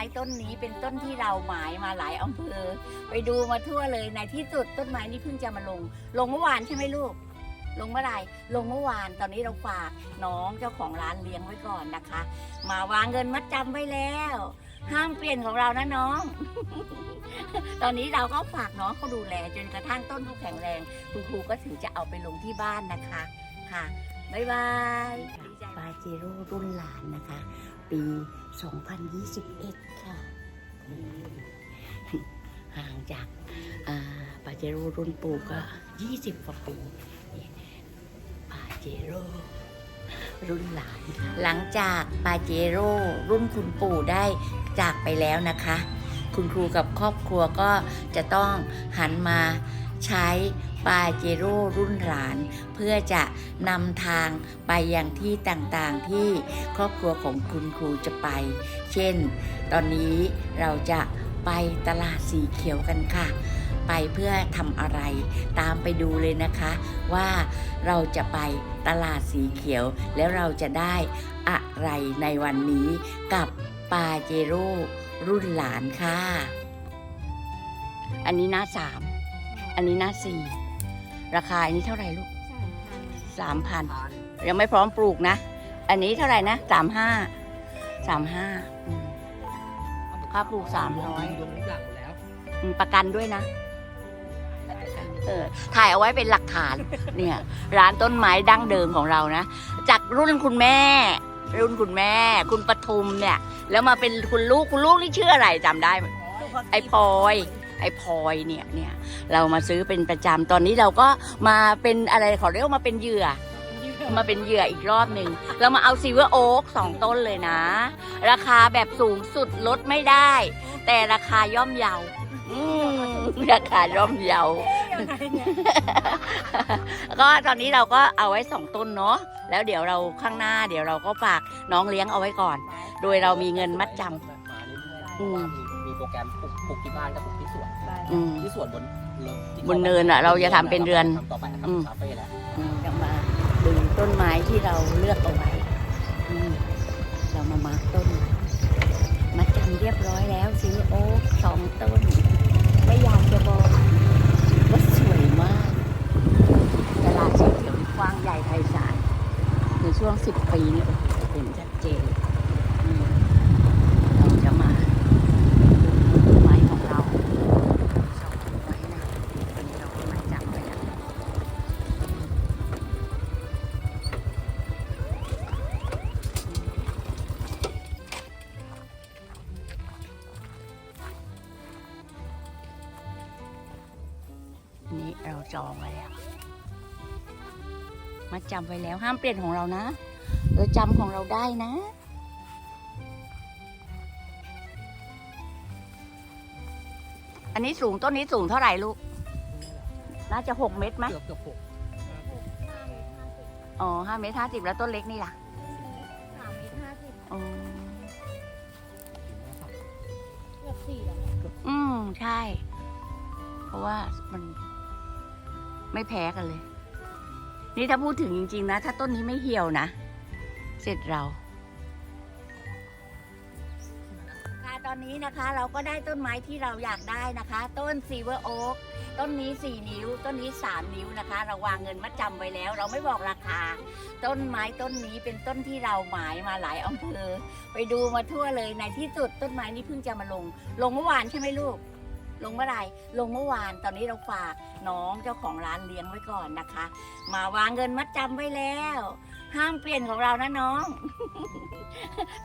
ม้ต้นนี้เป็นต้นที่เราหมายมาหลายอำเภอ ไปดูมาทั่วเลยในที่สุดต้นไม้นี้เพิ่งจะมาลง ลงเมื่อวานใช่ไหมลูก ลงเมื่อไรลงเมื่อวานตอนนี้เราฝากน้องเจ้าของร้านเลี้ยงไว้ก่อนนะคะ มาวางเงินมัดจำไว้แล้ว ห้ามเปลี่ยนของเรานะน้อง ตอนนี้เราก็ฝากน้องเขาดูแล จนกระทั่งต้นเขาแข็งแรง คุณครูก็ถึงจะเอาไปลงที่บ้านนะคะค่ะบ๊ายบาย ปาเจโร่รุ่นหลานนะคะ ปี 2021 ค่ะ ห่างจากาปาเจโร่รุ่นปู่ก็ 20 กว่าปีปาเจโร่รุ่นหลาน หลังจากปาเจโร่รุ่นคุณปู่ได้จากไปแล้วนะคะ คุณครูกับครอบครัวก็จะต้องหันมา ใช้ปาเจโร่รุ่นหลาน เพื่อจะนำทางไปยังที่ต่างๆที่ครอบครัวของคุณครูจะไป เช่น ตอนนี้เราจะไปตลาดสีเขียวกันค่ะ ไปเพื่อทำอะไร ตามไปดูเลยนะคะ ว่าเราจะไปตลาดสีเขียว แล้วเราจะได้อะไรในวันนี้กับปาเจโร่รุ่นหลานค่ะ อันนี้หน้าสาม อันนี้หน้าสี่ราคาอันนี้เท่าไหร่ลูกสามพันยังไม่พร้อมปลูกนะ อันนี้เท่าไหร่นะสามห้าสามห้าค่าปลูกสามร้อยรวมทุกอย่างหมดแล้วประกันด้วยนะเออถ่ายเอาไว้เป็นหลักฐานเนี่ย ร้านต้นไม้ดั้งเดิมของเรานะ จากรุ่นคุณแม่ รุ่นคุณแม่ คุณปทุมเนี่ย แล้วมาเป็นคุณลูกคุณลูกนี่ชื่ออะไรจำได้ไหมไอ้พลอย ไอ้พลอยเนี่ยเนี่ยเรามาซื้อเป็นประจำตอนนี้เราก็มาเป็นอะไรขอเรียกว่ามาเป็นเหยื่อ มาเป็นเหยื่ออีกรอบหนึ่งเรามาเอาซิเวอร์โอ๊กสองต้นเลยนะ ราคาแบบสูงสุดลดไม่ได้ แต่ราคาย่อมเยาอืมราคาย่อมเยา ก็ตอนนี้เราก็เอาไว้สองต้นเนาะแล้วเดี๋ยวเราข้างหน้า เดี๋ยวเราก็ฝากน้องเลี้ยงเอาไว้ก่อน โดยเรามีเงินมัดจำมาเรื่อยๆเพราะว่ามีมี โปรแกรมปลูกปลูกที่บ้านกับปลูกที่สวนอืม ที่สวนบนที่บนเนินอะเราจะทำเป็นเรือนทำต่อไปทอืมำคาเฟ่แล้วอืมจะมาดึงต้นไม้ที่เราเลือกเอาไว้อืมเรามามาร์กต้นไม้มัดจำเรียบร้อยแล้วซิโอ๊กสองต้น ไม่อยากจะบอกว่าสวยมากตลาดสีเขียวนี่กว้างใหญ่ไพศาลในช่วงสิบปีนี่โอ้โห นี่เราจองไว้แล้วมาจำไว้แล้วห้ามเปลี่ยนของเรานะเราจำของเราได้นะอันนี้สูงต้นนี้สูงเท่าไหร่ลูก น่าจะหกเมตรไหมเกือบเกือบหกอ๋อห้าเมตรห้าสิบแล้วต้นเล็กนี่ล่ะสามเมตรห้าสิบอ๋อเกือบสี่แล้วอืม ใช่ เพราะว่ามัน ไม่แพ้กันเลย นี่ถ้าพูดถึงจริง ๆ นะ ถ้าต้นนี้ไม่เหี่ยวนะ เสร็จเรา ค่ะตอนนี้นะคะเราก็ได้ต้นไม้ที่เราอยากได้นะคะ ต้นซีเวอร์โอ๊กต้นนี้ 4 นิ้ว ต้นนี้ 3 นิ้วนะคะ เราวางเงินมัดจำไว้แล้ว เราไม่บอกราคา ต้นไม้ต้นนี้เป็นต้นที่เราหมายมาหลายอำเภอ ไปดูมาทั่วเลยในที่สุดต้นไม้นี้เพิ่งจะมาลง ลงเมื่อวานใช่ไหมลูก ลงเมื่อไหร่ลงเมื่อวาน ตอนนี้เราฝากน้องเจ้าของร้านเลี้ยงไว้ก่อนนะคะ มาวางเงินมัดจำไว้แล้ว ห้ามเปลี่ยนของเรานะน้อง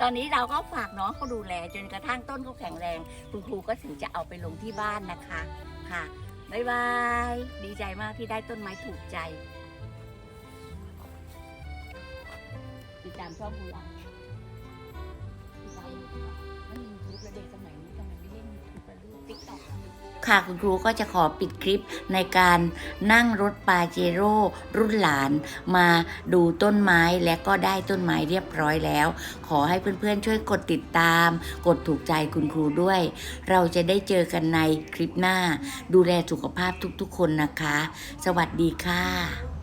ตอนนี้เราก็ฝากน้องเขาดูแล จนกระทั่งต้นเขาแข็งแรง คุณครูก็ถึงจะเอาไปลงที่บ้านนะคะค่ะบ๊ายบาย ดีใจมากที่ได้ต้นไม้ถูกใจติดตามช่องคุณเราติดตามไม่มียูทูบแล้วเด็กสมัยนี้ทำไมไม่เล่นยูทูบ ค่ะคุณครูก็จะขอปิดคลิปในการนั่งรถปาเจโร่รุ่นหลาน มาดูต้นไม้และก็ได้ต้นไม้เรียบร้อยแล้ว ขอให้เพื่อนๆช่วยกดติดตาม กดถูกใจคุณครูด้วย เราจะได้เจอกันในคลิปหน้า ดูแลสุขภาพทุกๆคนนะคะ สวัสดีค่ะ